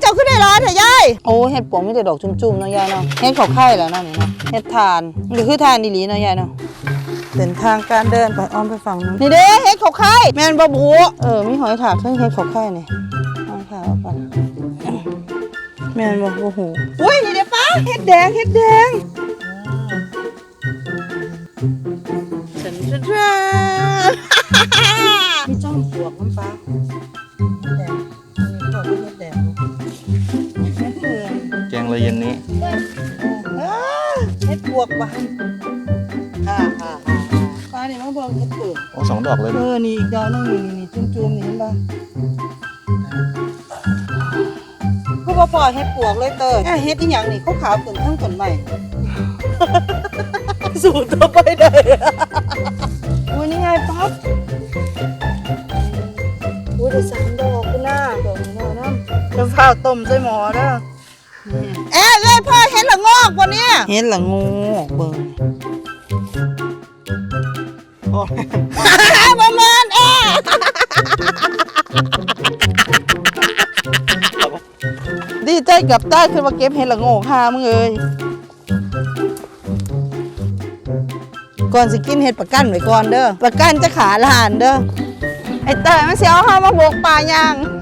เจ้าขึ้นได้ร้านเถอะยายโอ้เห็ดปวงมีแต่ดอกจุ่มๆเนาะยายเนาะเห็ดเขาไข่แล้วเนาะนี่เนาะเห็ดทานนี่คือทานดีหลีเนาะยายเนาะเป็นทางการเดินไปอ้อมไปฝั่งนู้นนี่เด้เห็ดเขาไข่แม่นบ่บูเออมีหอยถากทั้งเห็ดเขาไข่นี่เอาค่ะเอาไปแม่นบ่บ่หูอุ้ยนี่เด้ป้าเห็ดแดงเห็ดแดงฉันจะ เลยเย็นนี้เฮ็ดบวกบ้านฮ่าฮ่าฮ่าป้าเนี่ยมาเบิ่งเฮ็ดเปิดโอ้สองดอกเลยเออนี่อีกดอกนึงนี่นี่จุ่มๆนี่เห็นป่ะคือบ่พอเฮ็ดปวกเลยเตยอะเฮ็ดอีหยังนี่เขาขาวขึ้นทั้งต้นใหม่สูตรต่อไปได้อุ้ยนี่ไงปั๊บอุ้ยได้สามดอกคุณน่าดอกนี้น้ำน้ำข้าวต้มใส่หม้อเด้อ เอ๊ะเอ้ยพ่อเห็นละงอกวันนี้เห็นละงอกเบิ่งโอ้ประมาณเอ๊ะดีใจกับใต้ขึ้นมาเก็บเห็ดละโงกหามึงเอ้ยก่อนสิกินเห็ดประกันไว้ก่อนเด้อประกันจะขาลานเด้อไอ้เต้ยมันเสียวเฮามาบกปลาย่างเต้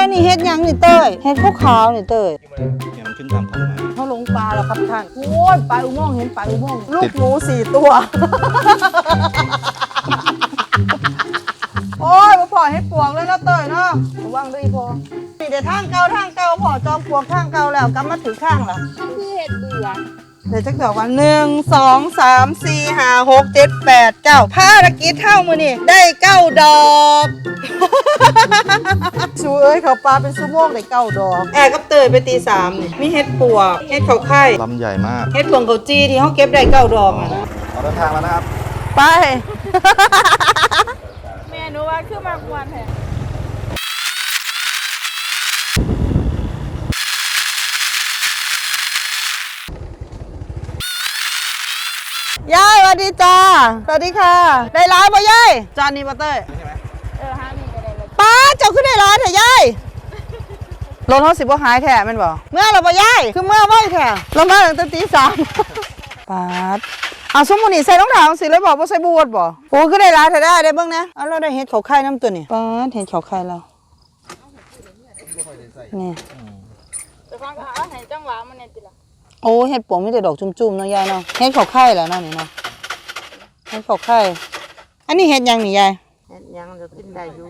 ยนี่เห็ดหยังนี่เต้ยเห็ดขาวๆนี่เต้ยเนี่ยมันขึ้นตามขอนไม้เขาลงปลาแล้วครับท่านโอ้ยปลาอุโมงค์เห็นปลาอุโมงค์ลูกหมูสี่ตัว โอ้ยมาพอให้ปวงเลยนะเตยเนาะระวังด้วยอีพอนี่เดี๋ยวทางเก่าทางเก่าพอจอมปลวกทางเก่าแล้วกำมาถือข้างล่ะคือเห็ดเบื่อเดี๋ยวจะบอกว่าหนึ่งสองสามสี่ห้าหกเจ็ดแปดเก้าภารกิจเท่ามือนี่ได้เก้าดอก ชูเอ้ยเขาปลาเป็นซูโม่งได้เก้าดอกแอร์กับเตยไปตีสามนี่มีเห็ดปวกเห็ดเขาไข่ลำใหญ่มากเฮ็ดพวงเขาจีที่เขาเก็บได้เก้าดอกอะนะเอาเดินทางแล้วนะครับ ไปเมนูว่าคือมากวนแท้ยายสวัสดีจ้าสวัสดีค่ะ ได้ร้ายป่ะยายจานนี้ป่ะเต้ย เออห้ามีก็ได้ เลยป้าเจ้าขึ้นได้ร้ายเถอะยายรถเขาสิบ่หายแท้แม่นบ่เมื่อเราป่ะยายคือเมื่อไว้แท้เรามาตั้งแต่ตีสามป้าดเอาสมมุตินี่ใส่รองเท้าสิเลยบอกว่าใส่บูทบ่โอ้ขึ้นได้ร้ายเถอะได้ได้เบิ่งนะเอาเราได้เห็ดเขาไข่น้ำตัวนี่ป้าดเห็ดเขาไข่เรานี่แต่ฟังก็เอาให้จังหวะมันเนี่ยติละโอ้เห็ดปวงมีแต่ดอกจุ่มๆเนาะยายเนาะเห็ดเขาไข่แล้วเนาะนี่เนาะเห็ดเขาไข่อันนี้เห็ดหยังนี่ยายเฮ็ดหยังจะกินได้อยู่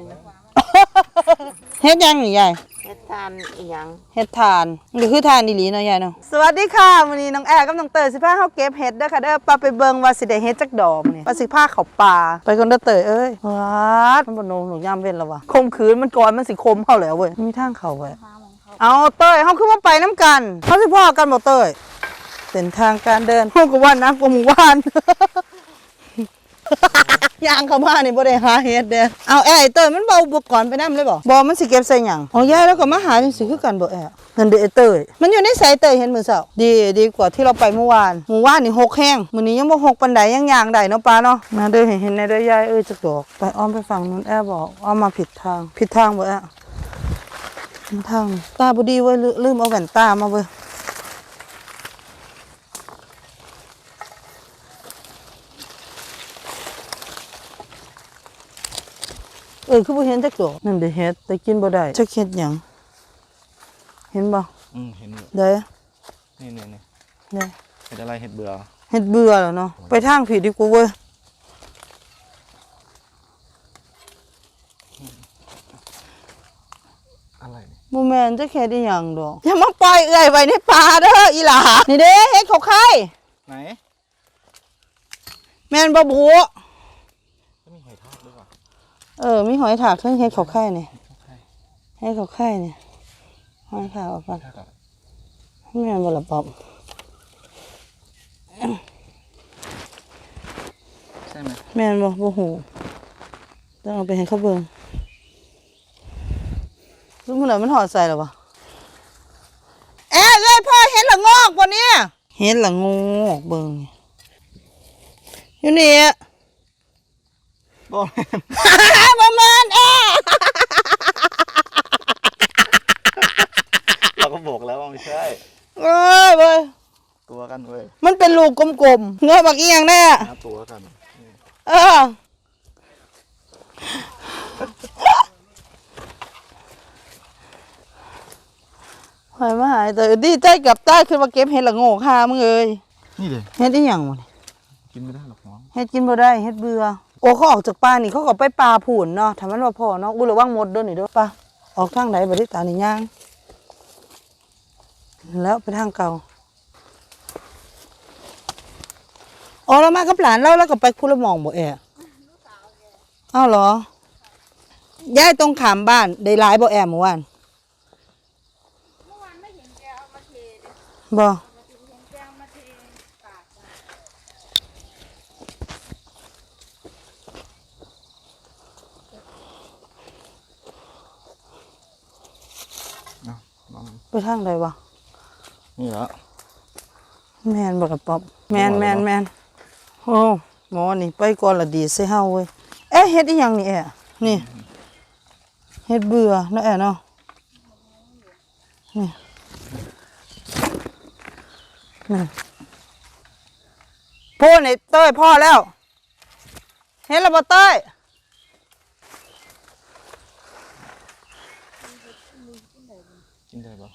เฮ็ดหยังนี่ยายเฮ็ดทานอีหยังเฮ็ดทานนี่คือทานดีหลีเนาะยายเนาะสวัสดีค่ะวันนี้น้องแอร์กับน้องเตยสิพาเฮาเก็บเห็ดเด้อค่ะเด้อปาไปเบิ่งว่าสิได้เฮ็ดจักดอกมื้อนี้ว่าสิพาเข้าป่าไปคนเด้อเตยเอ้ยวัดมันบ่โนหนูยามเว้นแล้ววะคมขืนมันก่อนมันสิคมเฮาแล้วเว้ยมีทางเข้าเว้ยเอาเตยเฮาคือว่าไปน้ำกันเฮาสิพ่อกันบ่เตยเป็นทางการเดินเฮาก็ว่านักกว่าหมู่บ้าน ยางเข้ามานี่บ่ได้หาเฮ็ดเด้อเอาแอ้ไอ้เตยมันเบาอุปกรณ์ไปนำเลยบ่บ่มันสิเก็บใส่หยังอ๋อยายแล้วก็มาหาจังซี่คือกันบ่แอ้นั่นเด้อไอ้เตยมันอยู่ในสายเตยเห็นมื้อเช้าดีดีกว่าที่เราไปเมื่อวานเมื่อวานนี่หกแห้งมื้อนี้ยังบ่หกปานใดยังย่างได้เนาะป้าเนาะมาเด้อเห็นเห็นในเด้อยายเอ้ยจักดอกไปอ้อมไปฝั่งนู้นแอ้บอกอ้อมมาผิดทางผิดทางบ่แอ้ผิดทางตาบ่ดีเว้ยลืลืมเอาแว่นตามาเว้ย เออคือบ่เห็นจักดอกนั่นเด้เฮ็ดแต่กินบ่ได้จักเฮ็ดหยังเห็นบ่อืมเห็นอยู่เด้อนี่นี่นี่เด้อเห็ดอะไรเห็ดเบื่อเฮ็ดเบื่อแล้วเนาะไปทางผิดดีกว่าเว้ยอะไรเนี่ยบ่แม่นจักเฮ็ดอีหยังดอกอย่ามาปล่อยเอื้อยไว้ในป่าเด้ออีหลานี่เด้เฮ็ดเขาไข่ไหนแม่นบ่บู ก็มีหอยทากด้วยว่ะ เออมีหอยถากเทั้งเฮ็ดเขาไข่นี่เฮ็ดเขาไข่นี่หอยถากเอาไปทากอะแม่นบ่ล่ะป๊อบใช่ไหมแม่นบ่บ่ฮู้ต้องเอาไปให้เขาเบิ่งรู้มื้อไหนมันหอดใส่แล้ววะแอะเอ้ยพ่อเห็นละงอกบ่เนี่ยเห็นละงอกเบิ่งอยู่นี่ บอลแมนเอเราก็บอกแล้วว่าไม่ใช่ เออเว้ยตัวกันเว้ยมันเป็นลูกกลมๆเงยบักเอียงแน่หาตัวกันเออหายมาหายแต่ดีใจกับใต้ขึ้นมาเก็บเห็ดละโง่ค่ามึงเอ้ยนี่เลยเห็ดได้หยังวะนี่กินไม่ได้หรอกน้องเฮ็ดกินบ่ได้เฮ็ดเบื่อ โอ้เขาออกจากป่านี่เขาก็ไปปลาผูนเนาะถ้ามันว่าพอเนาะอุ้ยระวังหมดเด้อนี่เด้อป่ะออกทางไหนบ่ได้ตานี่ย่าง แล้วไปทางเก่าอ๋อแล้วมากับหลานเราแล้วก็ไปคุละหมองบ่แอะอ้าวเหรอยายตรงขามบ้านได้หลายบ่แอะเมื่อวานเมื่อวานไม่เห็นแกเอามาเทเลยบ่ เห็นแกเอามาเทปากอะ เอาน้อง ไป ทางใดวะนี่แล้วแม่นบ่กับป๊อบแม่นแม่นแม่นโอ้หมอนี่ไปก่อนละดีใส่เฮาเว้ยเอ๊ะเฮ็ดอีหยังนี่แอะนี่เฮ็ดเบื่อเนาะแอะเนาะนี่นั่นพูดนี่เต้ยพ่อแล้ว เฮ็ดแล้วบ่เต้ย กินได้ปะ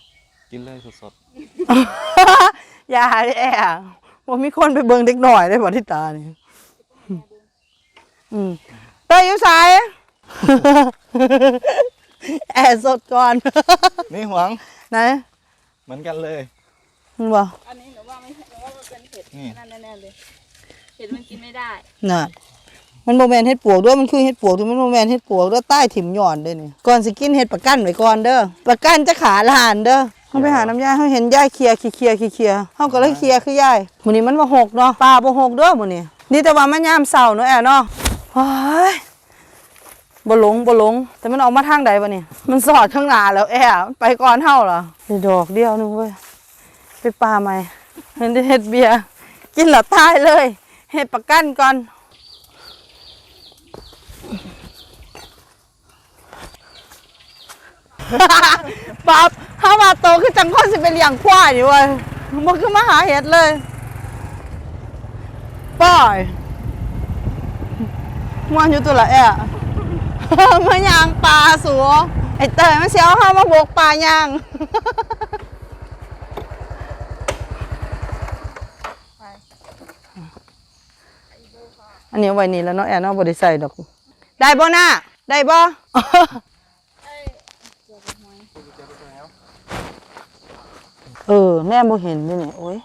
กินเลยสดอย่าได้แอะว่ามีคนไปเบิ่งเด็กหน่อยได้บ่ที่ตานี่อืมเต้ยอยู่ไสแอะสดก่อน ๆ นี่หวัง ไหนเหมือนกันเลย มึงบ่อันนี้หนูว่าไม่หนูว่ามันเป็นเห็ดนี่ นั่นแน่ๆเลยเห็ดมันกินไม่ได้น่ะ มันบ่แม่นเฮ็ดปวกด้วยมันคือเฮ็ดปวกที่มันบ่แม่นเฮ็ดปวกด้วยใต้ถิ่มหย่อนเด้อนี่ก่อนสิกินเฮ็ดประกันไว้ก่อนเด้อประกันจะขาลานเด้อ เฮาไปหาน้ำยาเฮาเห็นยายเคลียร์เคลียร์เคลียร์เฮาก็เลยเคลียร์คือยายมื้อนี้มันบ่หกเนาะปลาบ่หกเด้อมื้อนี้นี่แต่ว่ามันยามเช้าเนาะแอะเนาะโอ้ยบ่หลงบ่หลง แต่มันออกมาทางใดวะนี่มันสอดข้างหน้าแล้วแอะมันไปก่อนเฮาเหรอได้ดอกเดียวนึงเว้ยไปปลาใหม่เห็นได้เฮ็ดเบียร์กินแล้วตายเลยเฮ็ดประกันก่อน ปั๊บถ้ามาโตคือจังคนสิเป็นอย่างควายอยู่เว้ยมันคือมาหาเห็ดเลยป้อยมวนอยู่ตัวละแอะมายางปลาสัวไอเตยมันเสียวห้ามาบกปลายางอันนี้ไว้นี่แล้วเนาะแอนเนาะบ่ได้ใส่ดอก ได้บ่น่ะได้บ่ เออ แม่บ่เห็นด้วยเนี่ยโอ้ย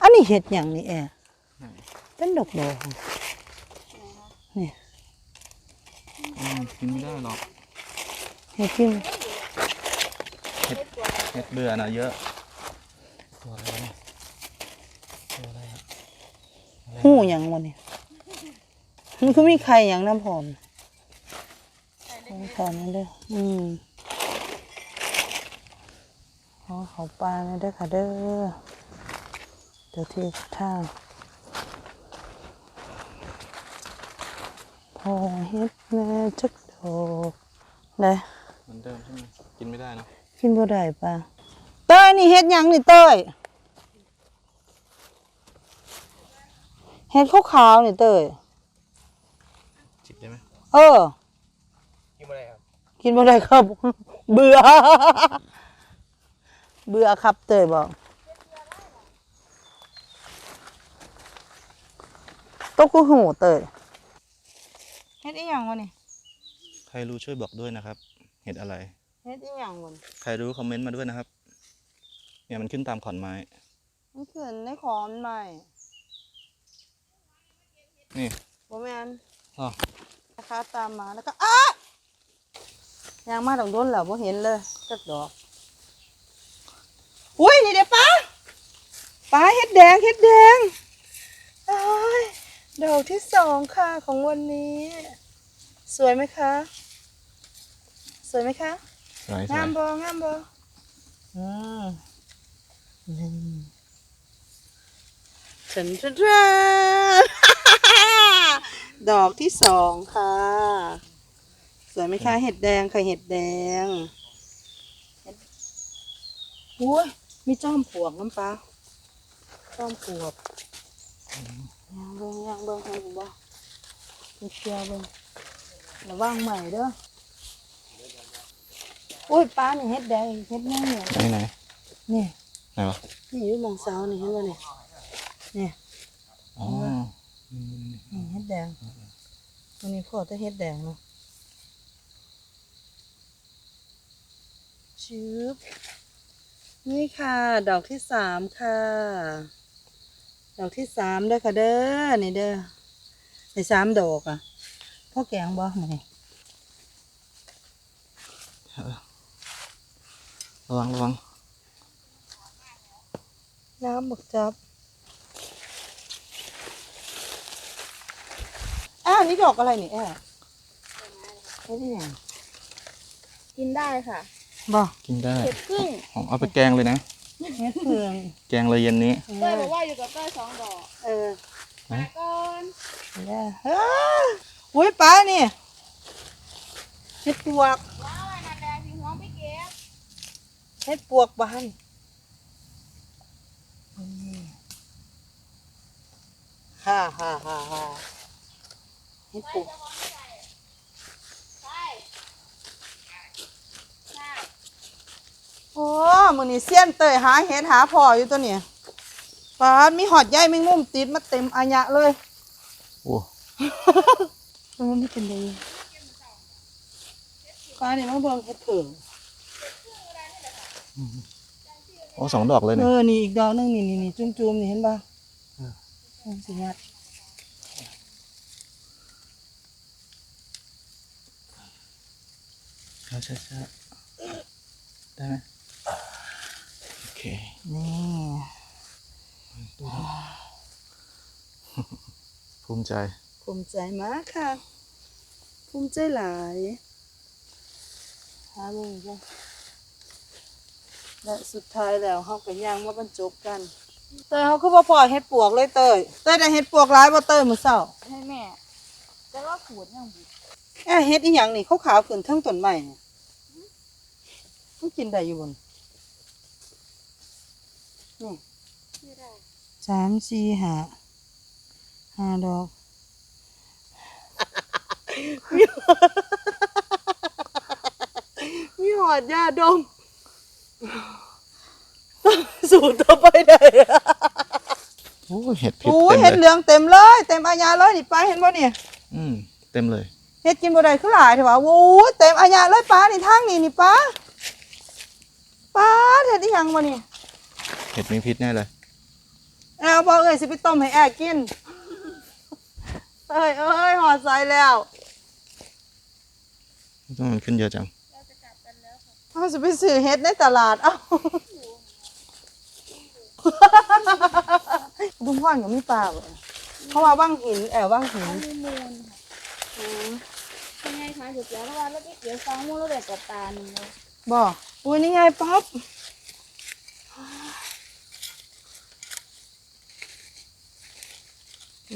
อันนี้เห็ดอย่างนี้แอร์เป็นดอกดอกอืมกินไม่ได้หรอกเห็ดกินเห็ดเบื่อนะเยอะตัวอะไรเนี่ยตัวอะไรอะหูหยังวะเนี่ยมันคือมีไข่หยังน้ำพร้อมน้ำพร้อมนั่นเด้ออืมขอ เขาปลานะเด้อค่ะเด้อเดี๋ยวที่ทางพอเฮ็ดแม่จักดอกได้เหมือนเดิมใช่ไหมกินไม่ได้เนอะกินบ่ได้ปะเต้ยนี่เฮ็ดหยังนี่เต้ยเฮ็ดขาวๆนี่เต้ยจิบได้ไหมเออ กินไม่ได้ครับ กินบ่ได้ครับ เบื่อ เบื่อครับเต้ยบอกตกกูหูเต้ยเฮ็ดอีหยังวะนี่ใครรู้ช่วยบอกด้วยนะครับ เห็ดอะไร เฮ็ดอีหยังวะนี่ใครรู้คอมเมนต์มาด้วยนะครับ เนี่ยมันขึ้นตามขอนไม้ มันเกินในขอมใหม่นี่บ่แม่นอ๋อนะคะตามมาแล้วก็อ้ายางมาดอกโดนแล้วบ่เห็นเลยจักดอก อุ้ยนี่เดี๋ยวป้าป้า เฮ็ดแดงเฮ็ดแดงอ้ายดอกที่สองค่ะของวันนี้ สวยไหมคะ สวยไหมคะ สวยสวงายมบ่งามบ่อืมนี่ฉันฉันฉันดอกที่สองค่ะ สวยไหมคะ เห็ดแดงค่ะเห็ดแดงโอ้ยมีจอมปลวกน้ำปลา จอมปลวกยางเบิ่งยางเบิ่งให้ผมบ่มีเชียวเบิ่งระวังใหม่เด้อโอ้ยปลานี่เฮ็ดแดงเฮ็ดแม่งเนี่ยไหนไหนนี่ไหนวะนี่อยู่หมองเสานี่เห็นบ่เนี่ยนี่อ๋อนี่เฮ็ดแดงวันนี้พ่อจะเฮ็ดแดงเนาะชืบนี่ค่ะ ดอกที่สามค่ะ ดอกที่สามเด้อค่ะเด้อนี่เด้อในสามดอกอะพ่อแกงบ่มานี่ระวังระวังน้ำบักจับ อ้าวนี่ดอกอะไรนี่แอ่ไม่ได้ยังกินได้ค่ะบ่กินได้เผ็ดครึ่งของเอาไปแกงเลยนะ เฮ็ดเพืองแกงเลยเย็นนี้เต้ยบอกว่าอยู่กับเต้ยสองดอกเออมาก่อนได้อ้าอุ้ยป้านี่เฮ็ดปวกว้าวไอ้นันแดงสีห้องพี่เก็บเฮ็ดปวกบ้านอืมฮ่าฮ่าฮ่าฮ่าเฮ็ดปวกใช่ใช่ โอ้มือนี่เสี้ยนเตยหาเห็ดหาพออยู่ตัวเนี่ยปาดมีหอดใยแมงมุมติดมาเต็มอายะเลยโอ้เออไม่เป็นไรปลาเนี่ยมาเบิ่งเห็ดเผิงโอ้สองดอกเลยเอเนี่ยอนี่อีกดอกหนึงนี่นี่นี่จุ่มๆนี่เห็นป่ะอืมสิงัดใช่ใช่ใช่ได้ไหมโอ เคนี่ภูมิใจ ภูมิใจมากค่ะ ภูมิใจหลายหาเบิ่งจ้ะและสุดท้ายแล้วเขาก็ย่างมาบรรจบกัน เตยเขาคือบ่พอเฮ็ดปวกเลยเตยเตยได้เฮ็ดปวกหลายบ่เตยมื้อเช้าให้แม่แต่ว่าขูดยังบุแอะเฮ็ดอีหยังนี่ขาวๆขึ้นเทั้งต้นไม้นี่มันกินได้อยู่บ่ นนี่ไม่ได้สามสี่ห้าห้าดอกมีหอดยาดม สูตรต่อไปได้อะโอ้เห็ดพิษโอ้ยเต็มเห็ดเหเลยลืองเต็มเลย เต็มอาญาเลยนี่ป้าเห็นบ่เนี่ยอืมเต็มเลยเห็ดกินบ่ได้คือหลายเถอะวะโอ้ยเต็มอาญาเลยป้านี่ทางนี่นี่ป้าป้าเห็ดอีหยังบ่นี่เห็ดมีพิษแน่เลยแอลบอกเอ้ยสิไปต้มให้แอร์กิน เอ้ยเอ้ยหอดใส่แล้วต้องมันขึ้นเยอะจังเขาจะไปซื้อเห็ดในตลาด เอ้าบุ้งพ่อนก็มีปลาบ่เพราะว่าว่างหินแอลว่างหินมีมูลค่ะเป็นไงคะสุดแล้วเมื่อวานเราไปเกี่ยวฟองมูลแล้วแบบกับตาหนึ่งเลยบ่อุ้ยนี่ไงป๊อป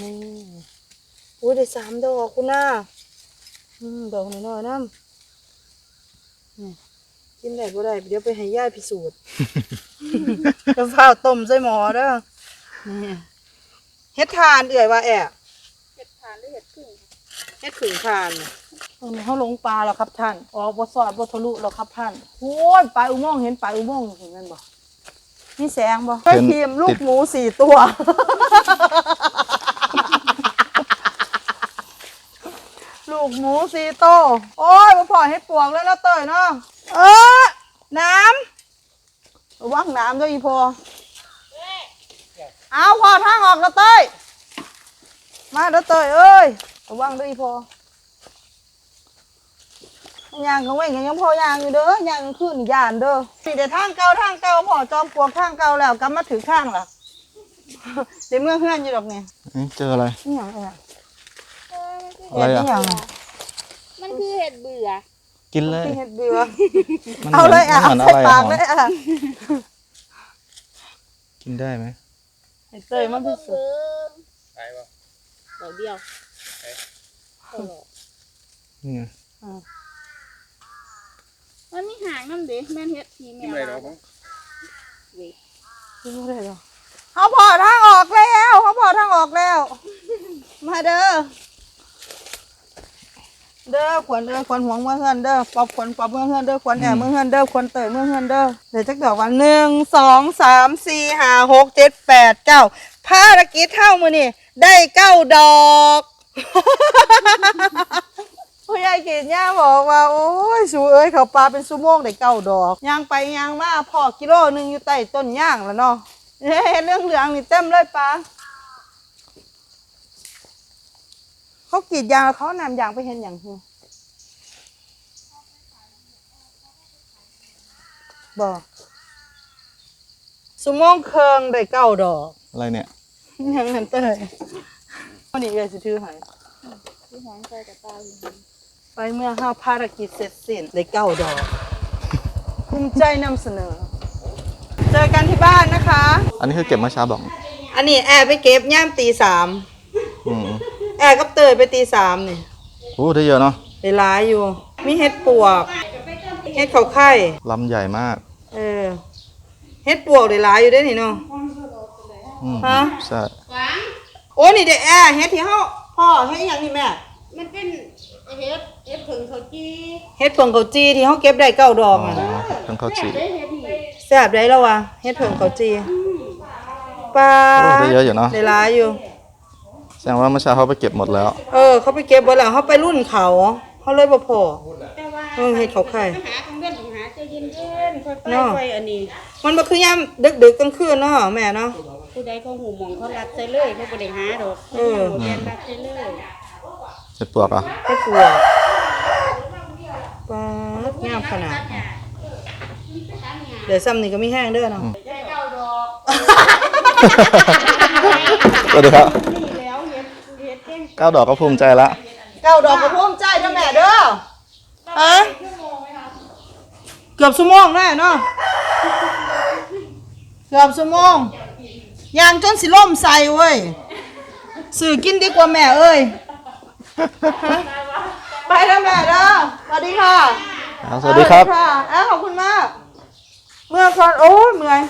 นี่อุ้ยได้สามดอกคุณน่าอืมดอกน้อยๆน้ำนี่กินได้บ่ได้เดี๋ยวไปให้ย่าพิสูจน์จะเฝ้าวต้มใส่หมอเด้อนี่เฮ็ดทานเอื่อยว่าแอะเห็ดผ่านหรือเห็ดครึ่งค่ะเฮ็ดขืนทานน่ะเออเขาลงปลาแล้วครับท่านออกบ่สอดบ่ทะลุแล้วครับท่านโอ้ยปลายอุโมงค์เห็นปลายอุโมงค์เห็นมันบ่มีแสงบ่ไปทีมลูกหมูสี่ตัว กหมูสี่โตวโอ้ยมาพอให้ปวกเลยนะเตยเนาะเออน้ำระวังน้ำด้วยอีพอเอาพอทางออกแล้วเตยมาเด้อเตยเอ้ยระวังด้วยอีพอย่างก็เว้งยังพอย่างอยู่เด้อย่างกลางคืนนี่ย่านเด้อสิเดี๋ยวทางเก่าทางเก่าพอจอมปลวกทางเก่าแล้วกลับมาถึงทางล่ะเดี๋ยวเมื่อเฮือนอยู่ดอกเนี่ยเอ๊ะเจออะไรนี่หยังเอะเออมันคืออะไรอะเห็ดอีหยังอะมันคือเห็ดเบื่อ กินเลยที่เห็ดเบื่อ มันเอาเลยอะเหมืเอาอนใส่อะไรปาอะกหอมเลยอะกินได้ไหมไอ้เตยมันพิเศษไปวะดอกเดียวตลอดนี่ไงมันมีหางน้ำเด็แม่นเห็ดทีแมวเว้ยเขาพอทางออกแล้วเขาพอทางออกแล้ว มาเด้อ เด้อขวัญเด้อขวัญหวงเมื่อเฮือนเด้อปอบขวัญปอบเมื่อเฮือนเด้อขวัญแอบเมื่อเฮือนเด้อขวัญเตยเมื่อเฮือนเด้อเดี๋ยวจักดอกวันหนึ่งสองสามสี่ห้าหกเจ็ดแปดเก้าภารกิจเท่ามือนี่ได้เก้าดอกผู้ใหญ่กินย่าบอกว่าโอ้ยสูเอ้ยเขาปลาเป็นซูโมงได้เก้าดอกย่างไปย่างมาพอกิโลหนึ่งอยู่ใต้ต้นย่างแล้วเนาะเฮ้เรื่องเหลืองนี่เต็มเลยปลา เขากรีดยางแล้วเขานำยางไปเห็นอย่างหือบอกซูโม่งเคิงได้เก้าดอกอะไรเนี่ยยังนั่นเต้ยวันนี้เอยสิถือให้ที่หางใส่กับตาอยู่ไปเมื่อห้าภารกิจเสร็จสิ้นได้เก้าดอกภูมิใจนำเสนอ เจอกันที่บ้านนะคะ อันนี้คือเก็บเมื่อเช้าบอก อันนี้แอร์ไปเก็บย่ามตีสามอืม แอร์กับเตยไปตีสามนี่โอ้ได้เยอะเนาะได้หลายอยู่ มีเห็ดปวก เห็ดเขาไข่ลำใหญ่มากเออเห็ดปวกได้หลายอยู่ได้อนี่เนาะ อืมฮะ ใช่โอ้นี่เด้แอร์เห็ดที่เฮาพ่อเฮ็ดอหยังนี่แม่ มันเป็นเฮ็ดเฮ็ดผึ่งเขาจี้เห็ดเผิงเขาจีที่เฮาเก็บได้เก้าดออ๋กออะทั้งข้าวจีได้เฮ็ดนี่แซ่บได้แล้ววะเฮ็ดเผิงเขาจีปลาโอ้ได้เยอะอยู่เนาะได้หลายอยู่ แสดงว่าเมื่อเช้าเขาไปเก็บหมดแล้ว เออ เขาไปเก็บไว้แล้วเขาไปรุ่นเขาเขาเลยบ่พอ แต่ว่าเออเฮ็ดเขาไข่หาของเว้นของหาใจเย็นๆค่อยๆเนาะค่อยอันนี้มันบ่คือยามดึกๆกลางคืนเนาะแม่เนาะ ผู้ใดเขาหูหมองเขารัดใส่เลยเขาบ่ได้หาดอกเออ เขาเรียนรัดใส่เลยเห็ดปวกเหรอะไปปวดปลาดงามขนาด เดี๋ยวซ้ำนี่ก็มีแห้งเด้อเนาะ สวัสดีครับนี่แล้วเฮ็ด เฮ็ดเก่งเก้าดอกก็ภูมิใจละเก้าดอกก็ภูมิใจเด้อแม่เด้อฮะเกือบชั่วโมงแน่เนาะเกือบชั่วโมงยางจนสิล่มใส่เว้ยสื่อกินดีกว่าแม่เอ้ยไปแล้วแม่เด้อสวัสดีค่ะสวัสดีครับค่ะอ้าวขอบคุณมาก เมื่อก่อนโอ้ยเมื่อย